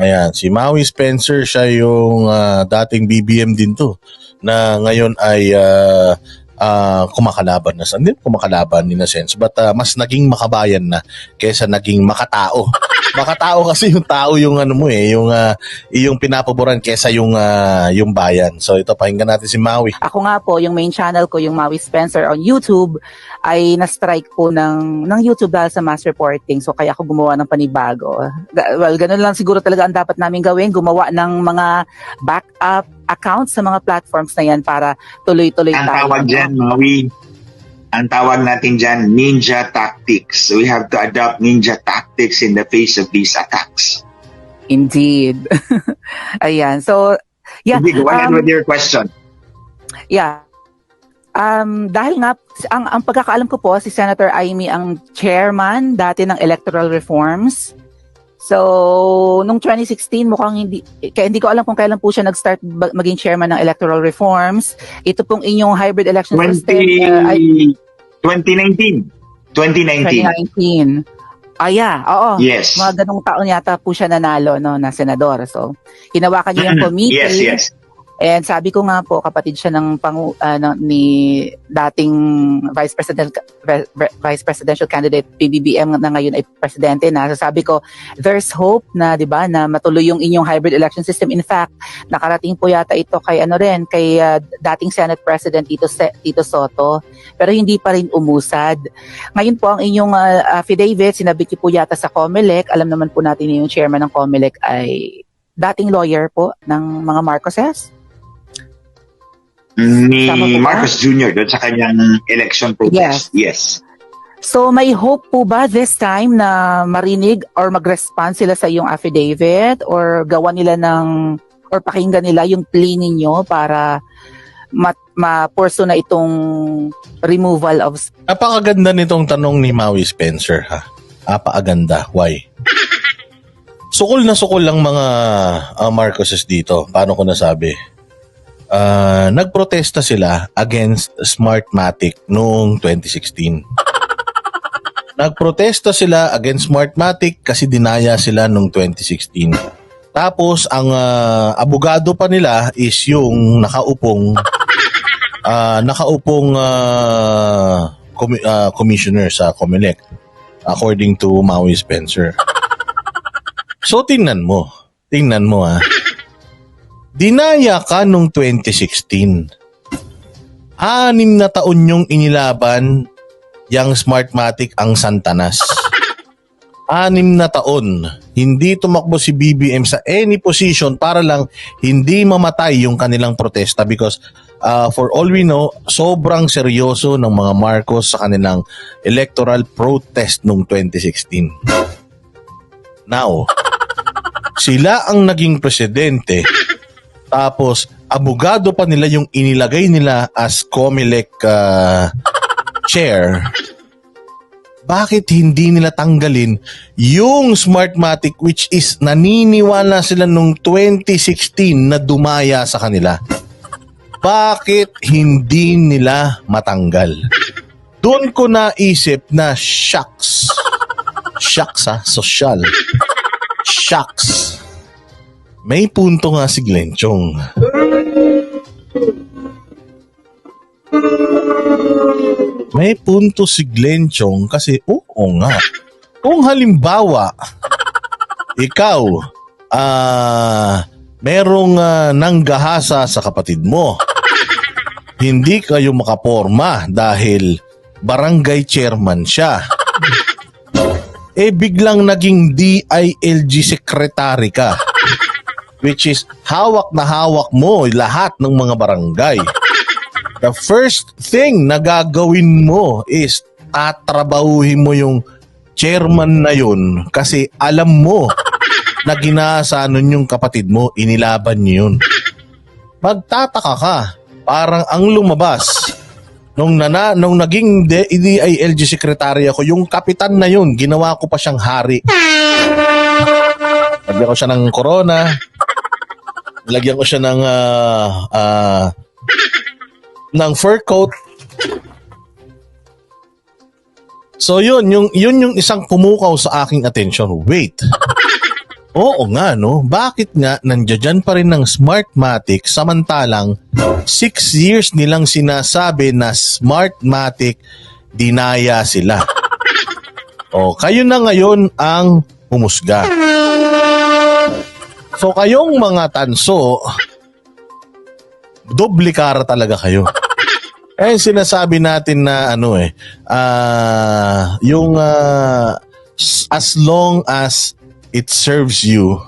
Ayan, si Maui Spencer, siya yung ah, dating BBM din to na ngayon ay ah, ah, kumakalaban na. Hindi kumakalaban in a sense, but ah, mas naging makabayan na kaysa naging makatao. makatao kasi yung tao yung ano mo eh, yung ah, yung pinapaboran kaysa yung ah, yung bayan. So ito pakinggan natin si Maui. Ako nga po, yung main channel ko, yung Maui Spencer on YouTube, ay na-strike po ng, ng YouTube dahil sa mass reporting. So kaya ako gumawa ng panibago. Well, ganun lang siguro talaga ang dapat namin gawin. Gumawa ng mga backup accounts sa mga platforms na yan para tuloy-tuloy Ang tayo. tawag no? dyan, Maui, ang tawag natin dyan, ninja tactics. We have to adopt ninja tactics in the face of these attacks. Indeed. Ayan. So, yeah. Sige, go ahead um, with your question. Yeah. Um, dahil nga, ang, ang pagkakaalam ko po, si Senator Amy ang chairman dati ng electoral reforms. So, nung 2016, mukhang hindi, kaya hindi ko alam kung kailan po siya nag-start maging chairman ng electoral reforms. Ito pong inyong hybrid election 20, system, uh, ay, 2019. 2019. 2019. Ah, yeah, oo. Yes. Mga ganong taon yata po siya nanalo no, na senador. So, hinawakan niya yung committee. Yes, yes. And sabi ko nga po, kapatid siya ng pangu, ano, ni dating Vice President Vi- Vi- Vice Presidential Candidate PBBM na ngayon ay presidente na. So sabi ko, there's hope na, 'di ba, na matuloy yung inyong hybrid election system. In fact, nakarating po yata ito kay ano rin, kay ah, dating Senate President Tito Tito Soto, pero hindi pa rin umusad. Ngayon po ang inyong ah, affidavit, sinabi ko po yata sa COMELEC, alam naman po natin na yung chairman ng COMELEC ay dating lawyer po ng mga Marcoses. Ni Tama po ba? Marcos Jr. doon sa kanyang election protest. Yes. So may hope po ba this time na marinig or mag-respond sila sa iyong affidavit or gawa nila ng or pakinggan nila yung plea ninyo para ma- ma-pursue na itong removal of Napakaganda nitong tanong ni Maui Spencer ha. Napakaganda. Why? Sukol na sukol lang mga ah, Marcoses dito. Paano ko nasabi? Ah, nagprotesta sila against Smartmatic noong 2016. Nagprotesta sila against Smartmatic kasi dinaya sila noong 2016. Tapos ang ah, abogado pa nila is yung nakaupong ah, nakaupong ah, commi- ah, commissioner sa COMELEC according to Maui Spencer. So tingnan mo, tingnan mo ah. Dinaya ka nung 2016. Anim na taon yung inilaban yang Smartmatic ang Santanas. Anim na taon. Hindi tumakbo si BBM sa any position para lang hindi mamatay yung kanilang protesta because uh, for all we know, sobrang seryoso ng mga Marcos sa kanilang electoral protest noong 2016. Now, sila ang naging presidente tapos abogado pa nila yung inilagay nila as COMELEC uh, chair. Bakit hindi nila tanggalin yung Smartmatic which is naniniwala sila nung 2016 na dumaya sa kanila? Bakit hindi nila matanggal? Doon ko naisip na shucks. Shucks ha, social. Shucks. May punto nga si Glenn Chong. May punto si Glenn Chong kasi oo nga. Kung halimbawa, ikaw, ah, merong ah, nanggahasa sa kapatid mo. Hindi kayo makaporma dahil barangay chairman siya. Eh biglang naging DILG secretary ka which is hawak na hawak mo lahat ng mga barangay. The first thing na gagawin mo is tatrabahuhin mo yung chairman na yun kasi alam mo na ginasa nun yung kapatid mo, inilaban niyo yun. Magtataka ka, parang ang lumabas. Nung, nana, nung naging DILG secretary ako, yung kapitan na yun, ginawa ko pa siyang hari. Lagyan ko siya ng corona. Lagyan ko siya ng ah, ah, ng fur coat. So yun, yung yun yung isang pumukaw sa aking attention. Wait. Oo nga, no? Bakit nga nandiyan pa rin ng Smartmatic samantalang 6 years nilang sinasabi na Smartmatic dinaya sila? O, kayo na ngayon ang humusga. So, kayong mga tanso, doble kara talaga kayo. Eh, sinasabi natin na ano eh, ah, yung s- as long as it serves you,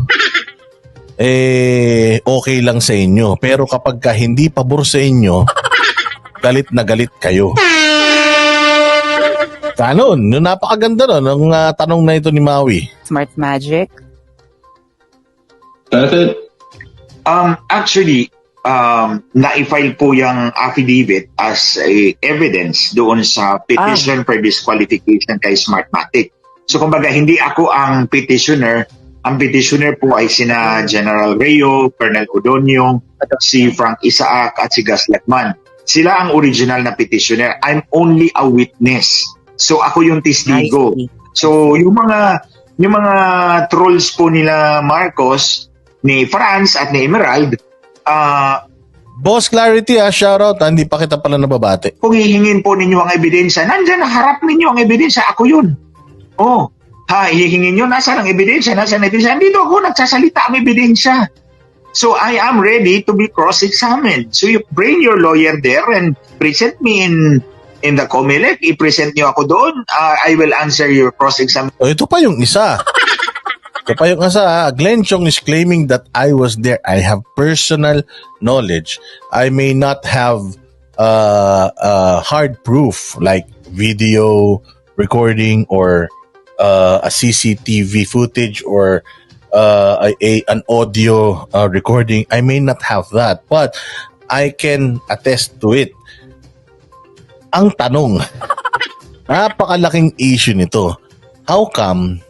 eh, okay lang sa inyo. Pero kapag ka hindi pabor sa inyo, galit na galit kayo. Kanon, yung napakaganda no, ng ah, tanong na ito ni Maui. Smart Magic. That's it. Um, actually, um, na-file po yung affidavit as a evidence doon sa petition for disqualification kay Smartmatic. So, kumbaga, hindi ako ang petitioner. Ang petitioner po ay sina General Reo, Colonel Odonio, si Frank Isaac at si Gus Latman. Sila ang original na petitioner. I'm only a witness. So, ako yung testigo. So, yung mga yung mga trolls po nila Marcos, ni Franz at ni Emerald, ah Boss Clarity ah, shoutout. Ah, hindi pa kita pala nababate. kung hihingin po ninyo ang ebidensya, nandyan na harap ninyo ang ebidensya, ako yun. Oh, ha, hihingin nyo, nasa ang ebidensya, nasa ang ebidensya. Dito ako nagsasalita ang ebidensya. So I am ready to be cross-examined. So you bring your lawyer there and present me in in the COMELEC. I-present nyo ako doon. Ah, I will answer your cross-examination. O, ito pa yung isa. Ito pa yung isa. ah. Glenn Chong is claiming that I was there. I have personal knowledge. I may not have uh, uh, hard proof like video recording or uh, a CCTV footage or uh, a- an audio uh, recording. I may not have that, but I can attest to it. Ang tanong, napakalaking issue nito. How come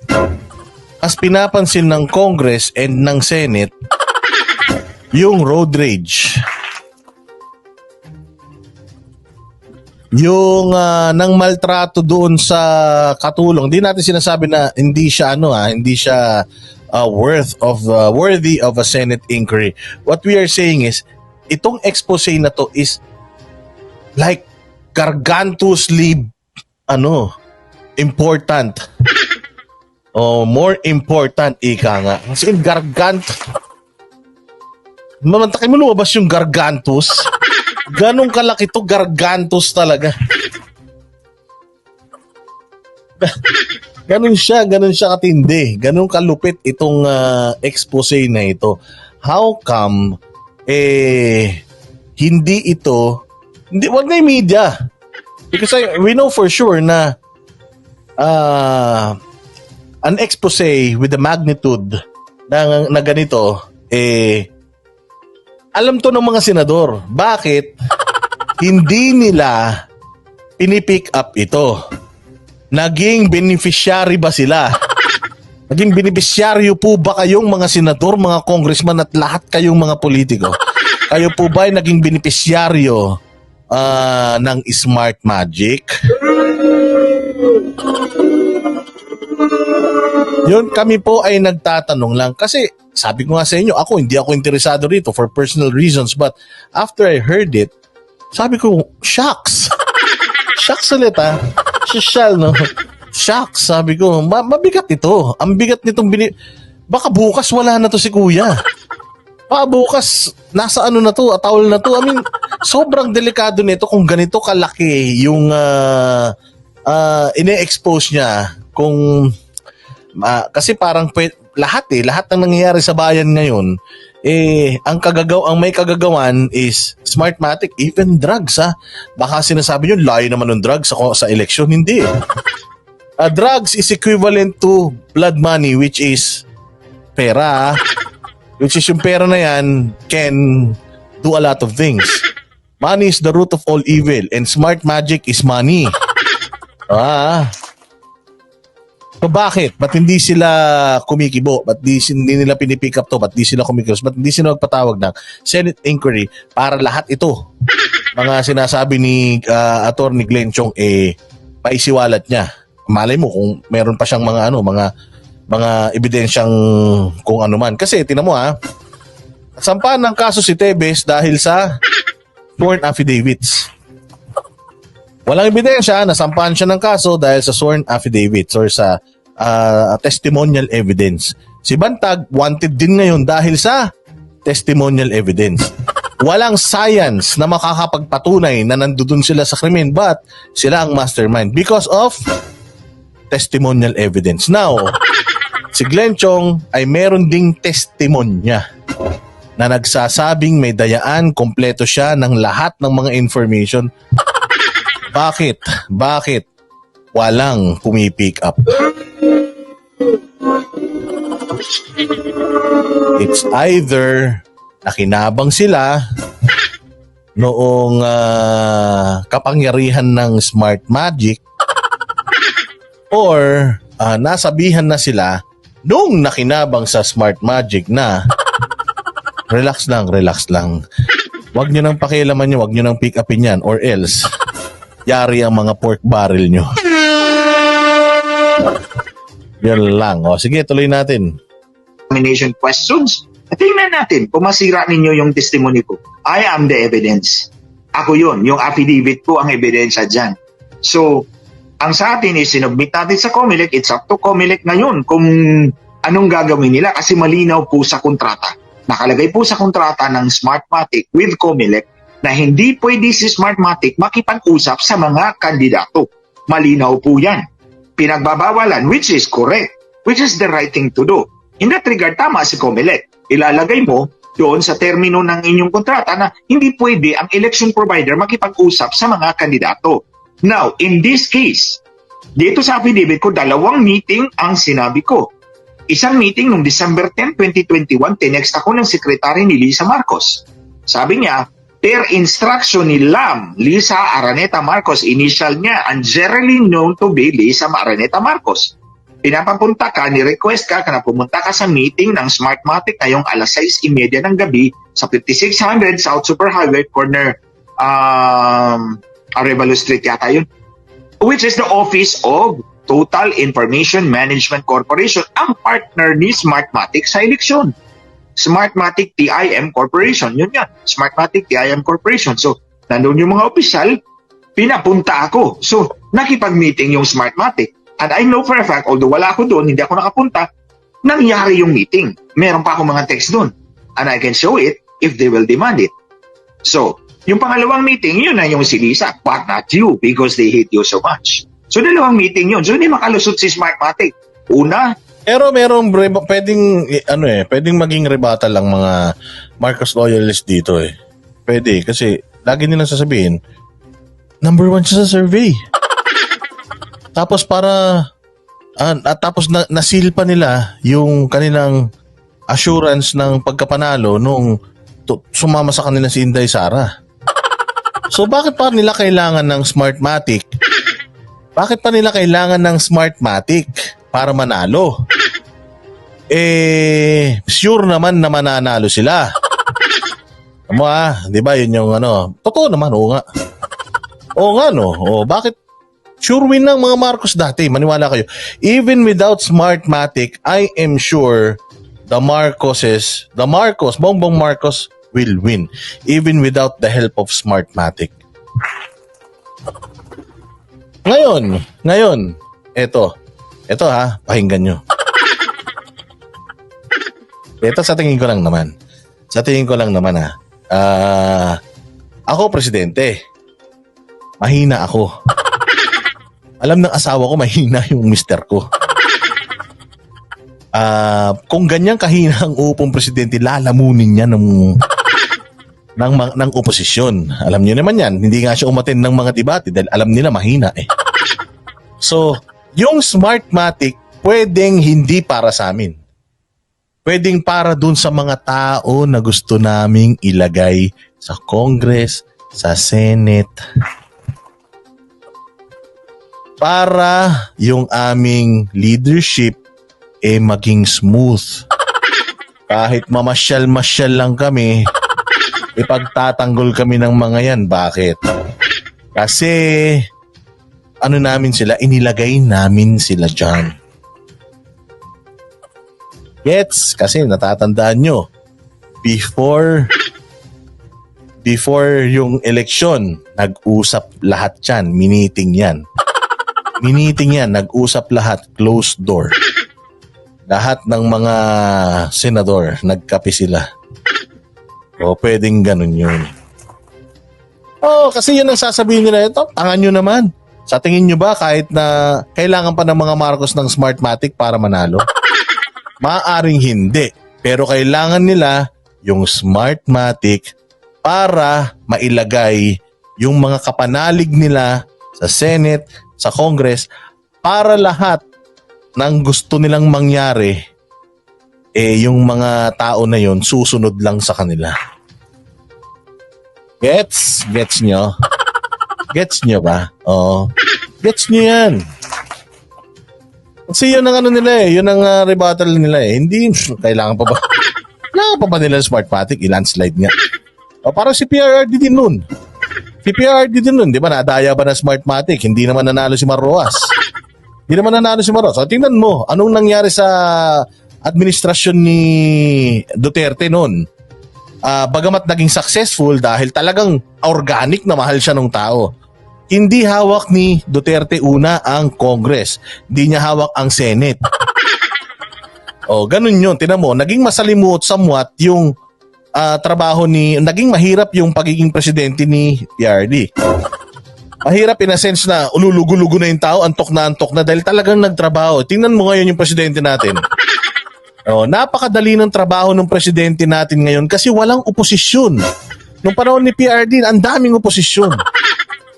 as pinapansin ng Congress and ng Senate yung road rage. Yung ah, nang maltrato doon sa katulong hindi natin sinasabi na hindi siya ano ah hindi siya ah, worth of ah, worthy of a Senate inquiry. What we are saying is itong expose na to is like gargantuously ano important oh more important ika nga kasi gargant mamantakay mo lumabas yung gargantus ganong kalaki to gargantus talaga Ganon siya, ganon siya katindi. Ganon kalupit itong ah, expose na ito. How come eh hindi ito hindi wag na yung media. Because I, we know for sure na ah an expose with the magnitude na, na ganito eh alam to ng mga senador. Bakit hindi nila pinipick up ito? Naging beneficiary ba sila? Naging beneficiaryo po ba kayong mga senador, mga congressman at lahat kayong mga politiko? Kayo po ba ay naging beneficiaryo ah, ng Smart Magic? Yun, kami po ay nagtatanong lang kasi sabi ko nga sa inyo, ako hindi ako interesado rito for personal reasons but after I heard it, sabi ko, shucks. shucks ulit ah. Social, no? Shucks, sabi ko, ma- mabigat ito. Ang bigat nitong bini... Baka bukas wala na to si kuya. Baka bukas, nasa ano na to, atawal na to. I mean, sobrang delikado nito kung ganito kalaki yung ah, ah, ine-expose niya kung Ah, kasi parang lahat eh, lahat ng nangyayari sa bayan ngayon, eh, ang kagagaw, ang may kagagawan is Smartmatic, even drugs ha. Baka sinasabi nyo, layo naman ng drugs sa, sa election. Hindi eh. Ah, drugs is equivalent to blood money which is pera ha. Which is yung pera na yan can do a lot of things. Money is the root of all evil and smart magic is money. Ah, So bakit? Ba't hindi sila kumikibo? Ba't di, hindi nila pinipick up to? Ba't di sila kumikilos? Ba't hindi sila magpatawag ng Senate inquiry para lahat ito? Mga sinasabi ni uh, Attorney Glenn Chong, eh, paisiwalat niya. Malay mo kung meron pa siyang mga ano, mga mga ebidensyang kung ano man. Kasi, tinan mo ha, sampahan ng kaso si Tebes dahil sa sworn affidavits. Walang ebidensya, nasampahan siya ng kaso dahil sa sworn affidavits or sa ah, testimonial evidence. Si Bantag, wanted din ngayon dahil sa testimonial evidence. Walang science na makakapagpatunay na nandoon sila sa krimen but sila ang mastermind because of testimonial evidence. Now, si Glenn Chong ay meron ding testimonya na nagsasabing may dayaan, kompleto siya ng lahat ng mga information. Bakit? Bakit? Walang pumipick up. It's either nakinabang sila noong ah, kapangyarihan ng smart magic or ah, nasabihan na sila nung nakinabang sa smart magic na relax lang, relax lang. Huwag nyo nang pakialaman nyo, huwag nyo nang pick upin yan or else yari ang mga pork barrel nyo. Yan lang. O, sige, tuloy natin. examination questions. Tingnan natin kung masira ninyo yung testimony ko. I am the evidence. Ako yun. Yung affidavit ko ang ebidensya dyan. So, ang sa atin is sinubmit natin sa COMELEC. It's up to COMELEC ngayon kung anong gagawin nila kasi malinaw po sa kontrata. Nakalagay po sa kontrata ng Smartmatic with COMELEC na hindi pwede si Smartmatic makipag-usap sa mga kandidato. Malinaw po yan. Pinagbabawalan, which is correct, which is the right thing to do. In that regard, tama si Comelec. Ilalagay mo doon sa termino ng inyong kontrata na hindi pwede ang election provider makipag-usap sa mga kandidato. Now, in this case, dito sa affidavit ko, dalawang meeting ang sinabi ko. Isang meeting noong December 10, 2021, tinext ako ng sekretary ni Lisa Marcos. Sabi niya, per instruction ni Lam, Lisa Araneta Marcos, initial niya, and generally known to be Lisa Araneta Marcos. Pinapapunta ka, ni-request ka na pumunta ka sa meeting ng Smartmatic ngayong alas 6.30 ng gabi sa 5600 South Superhighway corner um, Arevalo Street yata yun. Which is the office of Total Information Management Corporation, ang partner ni Smartmatic sa eleksyon. Smartmatic TIM Corporation, yun yan. Smartmatic TIM Corporation. So, nandun yung mga opisyal, pinapunta ako. So, nakipag-meeting yung Smartmatic. And I know for a fact, although wala ako doon, hindi ako nakapunta, nangyari yung meeting. Meron pa ako mga text doon. And I can show it if they will demand it. So, yung pangalawang meeting, yun na yung si Lisa, but not you because they hate you so much. So, dalawang meeting yun. So, hindi makalusot si Smartmatic. Una, Pero merong pwedeng eh, ano eh, pwedeng maging rebuttal lang mga Marcos loyalists dito eh. Pwede kasi lagi nilang sasabihin number one siya sa survey. tapos para ah, at tapos na, nasil pa nila yung kanilang assurance ng pagkapanalo nung tu- sumama sa kanila si Inday Sara. So bakit pa nila kailangan ng Smartmatic? Bakit pa nila kailangan ng Smartmatic para manalo? Eh, sure naman na mananalo sila. Ano ah, di ba yun yung ano, totoo naman, oo nga. Oo nga no, oh, bakit sure win ng mga Marcos dati, maniwala kayo. Even without Smartmatic, I am sure the Marcoses, the Marcos, Bongbong Marcos will win. Even without the help of Smartmatic. Ngayon, ngayon, eto, eto ha, pakinggan nyo. Ito sa tingin ko lang naman. Sa tingin ko lang naman ha. Ah, ako presidente. Mahina ako. Alam ng asawa ko mahina yung mister ko. Ah, kung ganyan kahina ang upong presidente, lalamunin niya ng ng ng oposisyon. Alam niyo naman 'yan, hindi nga siya umaten ng mga debate dahil alam nila mahina eh. So, yung Smartmatic pwedeng hindi para sa amin pwedeng para dun sa mga tao na gusto naming ilagay sa Congress, sa Senate. Para yung aming leadership eh maging smooth. Kahit mamasyal-masyal lang kami, ipagtatanggol kami ng mga yan. Bakit? Kasi ano namin sila, inilagay namin sila dyan. Gets? Kasi natatandaan nyo, before before yung election, nag-usap lahat yan, miniting yan. Miniting yan, nag-usap lahat, closed door. Lahat ng mga senador, nagkape sila. O pwedeng ganun yun. Oo, kasi yun ang sasabihin nila, ito, tangan nyo naman. Sa tingin nyo ba kahit na kailangan pa ng mga Marcos ng Smartmatic para manalo? Maaring hindi. Pero kailangan nila yung Smartmatic para mailagay yung mga kapanalig nila sa Senate, sa Congress, para lahat ng gusto nilang mangyari, eh yung mga tao na yon susunod lang sa kanila. Gets? Gets nyo? Gets nyo ba? Oo. Gets nyo yan. Kasi yun ang ano nila eh. Yun ang ah, rebuttal nila eh. Hindi, kailangan pa ba? Kailangan pa ba nila Smartmatic? I-landslide nga. O parang si PRRD din nun. Si PRRD din nun. Di ba nadaya ba ng Smartmatic? Hindi naman nanalo si Marroas. Hindi naman nanalo si Marroas. O tingnan mo, anong nangyari sa administrasyon ni Duterte noon? Ah, bagamat naging successful dahil talagang organic na mahal siya ng tao. Hindi hawak ni Duterte una ang Congress. Hindi niya hawak ang Senate. O, ganun yun. Tinan mo, naging masalimuot somewhat yung ah, trabaho ni, naging mahirap yung pagiging presidente ni PRD. Mahirap in a sense na ululugo-lugo na yung tao, antok na antok na dahil talagang nagtrabaho. Tingnan mo ngayon yung presidente natin. Oh, napakadali ng trabaho ng presidente natin ngayon kasi walang oposisyon. Nung panahon ni PRD, ang daming oposisyon.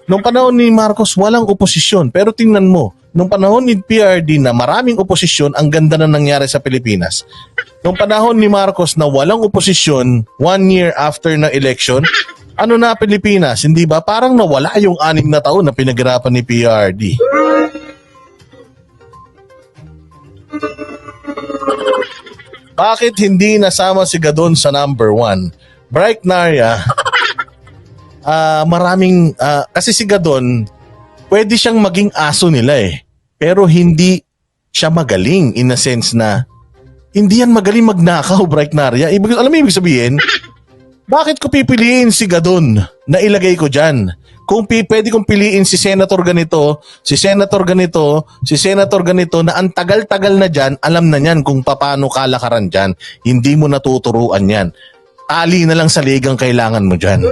Nung panahon ni Marcos, walang oposisyon. Pero tingnan mo, nung panahon ni PRD na maraming oposisyon, ang ganda na nangyari sa Pilipinas. Nung panahon ni Marcos na walang oposisyon, one year after ng election, ano na Pilipinas, hindi ba? Parang nawala yung anim na taon na pinaghirapan ni PRD. Bakit hindi nasama si Gadon sa number one? Bright Narya, ah maraming, ah, kasi si Gadon, pwede siyang maging aso nila eh. Pero hindi siya magaling in a sense na hindi yan magaling magnakaw, Bright Narya. Ibig, alam mo ibig sabihin? Bakit ko pipiliin si Gadon na ilagay ko dyan? Kung pi, pwede kong piliin si Senator ganito, si Senator ganito, si Senator ganito na ang tagal-tagal na dyan, alam na niyan kung paano kalakaran dyan. Hindi mo natuturuan yan. Ali na lang sa ligang kailangan mo dyan.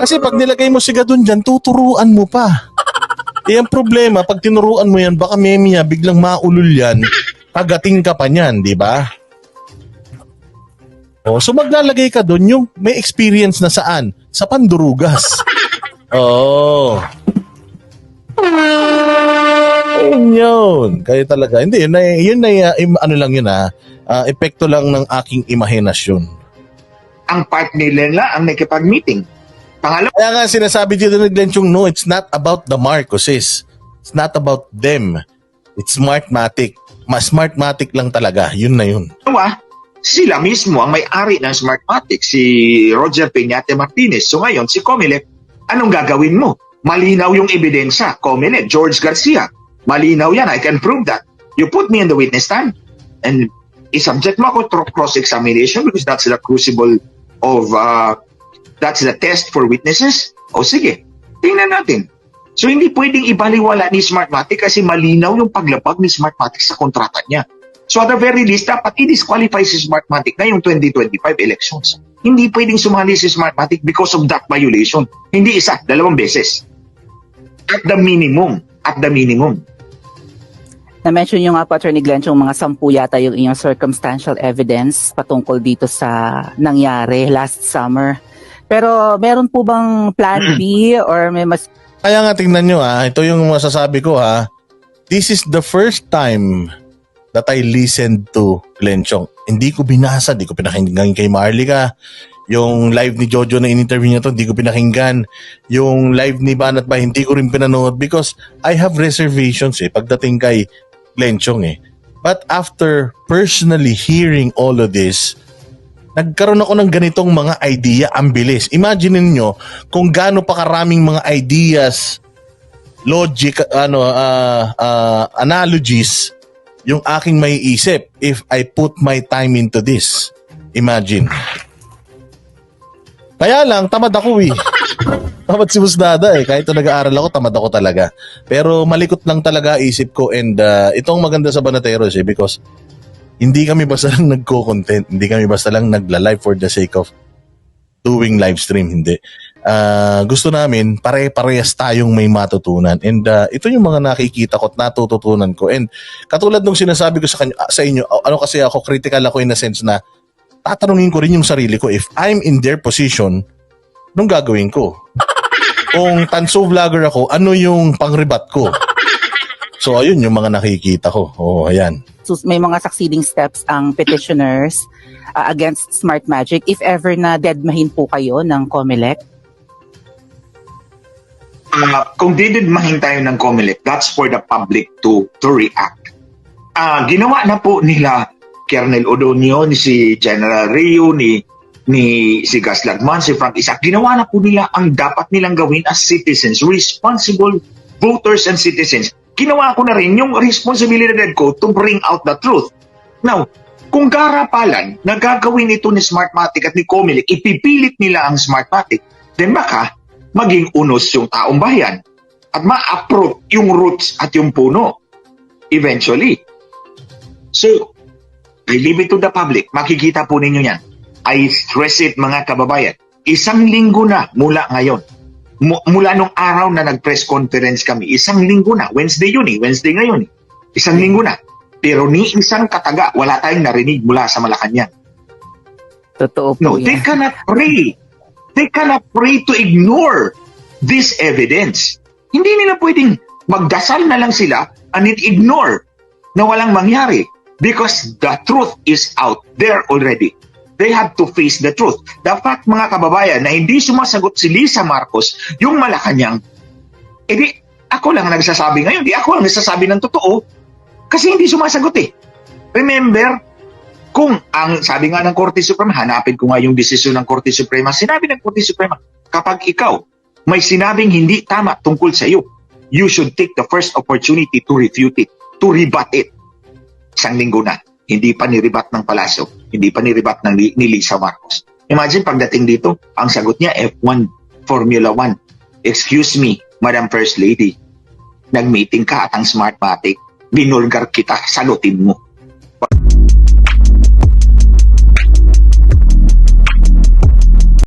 Kasi pag nilagay mo si Gadon dyan, tuturuan mo pa. Eh ang problema, pag tinuruan mo yan, baka memya, biglang maulol yan, pagating ka pa niyan, di ba? Oh, so maglalagay ka doon yung may experience na saan? Sa pandurugas. Oo. Ayun yun. Kaya talaga. Hindi, yun na, yun na ano lang yun ah. Ah, epekto lang ng aking imahinasyon. Ang part nila ang nakipag-meeting. Pangalawa, Kaya nga sinasabi dito ni Glenn Chung, no, it's not about the Marcoses. It's not about them. It's Smartmatic. Mas Smartmatic lang talaga. Yun na yun. sila mismo ang may-ari ng Smartmatic, si Roger Peñate Martinez. So ngayon, si Comelec, anong gagawin mo? Malinaw yung ebidensya. Comelec, George Garcia. Malinaw yan. I can prove that. You put me in the witness stand and isubject mo ako to cross-examination because that's the crucible of, uh, that's the test for witnesses. O sige, tingnan natin. So hindi pwedeng ibaliwala ni Smartmatic kasi malinaw yung paglapag ni Smartmatic sa kontrata niya. So at the very least, dapat i-disqualify si Smartmatic na yung 2025 elections. Hindi pwedeng sumali si Smartmatic because of that violation. Hindi isa, dalawang beses. At the minimum. At the minimum. Na-mention nyo nga po, Attorney Glenn, yung mga sampu yata yung inyong circumstantial evidence patungkol dito sa nangyari last summer. Pero meron po bang plan B or may mas Kaya nga tingnan nyo ha, ito yung masasabi ko ha. This is the first time that I listened to Glenn Chong. Hindi ko binasa, hindi ko pinakinggan kay Marlica. Yung live ni Jojo na in-interview niya to, hindi ko pinakinggan. Yung live ni Banat ba, hindi ko rin pinanood because I have reservations eh pagdating kay Glenn Chong eh. But after personally hearing all of this, nagkaroon ako ng ganitong mga idea ang bilis. Imagine niyo kung gaano pa karaming mga ideas logic ano ah, ah, analogies yung aking may isip if I put my time into this. Imagine. Kaya lang, tamad ako eh. tamad si Musdada eh. Kahit na nag-aaral ako, tamad ako talaga. Pero malikot lang talaga isip ko and ah, itong maganda sa Banateros eh because hindi kami basta lang nagko-content. Hindi kami basta lang nagla-live for the sake of doing live stream. Hindi. Ah, gusto namin, pare-parehas tayong may matutunan. And ah, ito yung mga nakikita ko at natututunan ko. And katulad nung sinasabi ko sa, kanya, sa inyo, ano kasi ako, critical ako in a sense na tatanungin ko rin yung sarili ko if I'm in their position, nung gagawin ko? Kung tanso vlogger ako, ano yung pangribat ko? So ayun yung mga nakikita ko. Oh, ayan. sus- may mga succeeding steps ang petitioners uh, against Smart Magic if ever na deadmahin po kayo ng COMELEC. Ah, kung dididmahin tayo ng COMELEC, that's for the public to to react. Ah, ginawa na po nila Kernel Odonio, ni si General Rio, ni ni si Gas Lagman, si Frank Isaac, ginawa na po nila ang dapat nilang gawin as citizens, responsible voters and citizens. Ginawa ko na rin yung responsibilidad ko to bring out the truth. Now, kung karapalan na gagawin ito ni Smartmatic at ni Comelec, ipipilit nila ang Smartmatic, then baka maging unos yung taong bayan at ma-uproot yung roots at yung puno eventually. So, I leave it to the public. Makikita po ninyo yan. I stress it mga kababayan. Isang linggo na mula ngayon. Mu- mula nung araw na nag-press conference kami, isang linggo na. Wednesday yun eh. Wednesday ngayon eh. Isang linggo na. Pero ni isang kataga, wala tayong narinig mula sa Malacanang. Totoo po No, they yan. cannot pray. They cannot pray to ignore this evidence. Hindi nila pwedeng magdasal na lang sila and ignore na walang mangyari because the truth is out there already. They have to face the truth. The fact, mga kababayan, na hindi sumasagot si Lisa Marcos, yung Malacanang, edi ako lang ang nagsasabi ngayon, di ako ang nagsasabi ng totoo kasi hindi sumasagot eh. Remember, kung ang sabi nga ng Korte Suprema, hanapin ko nga yung desisyon ng Korte Suprema, sinabi ng Korte Suprema, kapag ikaw may sinabing hindi tama tungkol sa iyo, you should take the first opportunity to refute it, to rebut it. Isang linggo na, hindi pa niribat ng Palasyo, hindi pa niribat ng ni Lisa Marcos. Imagine pagdating dito, ang sagot niya F1, Formula 1. Excuse me, Madam First Lady, nag-meeting ka at ang Smartmatic, binulgar kita, salutin mo.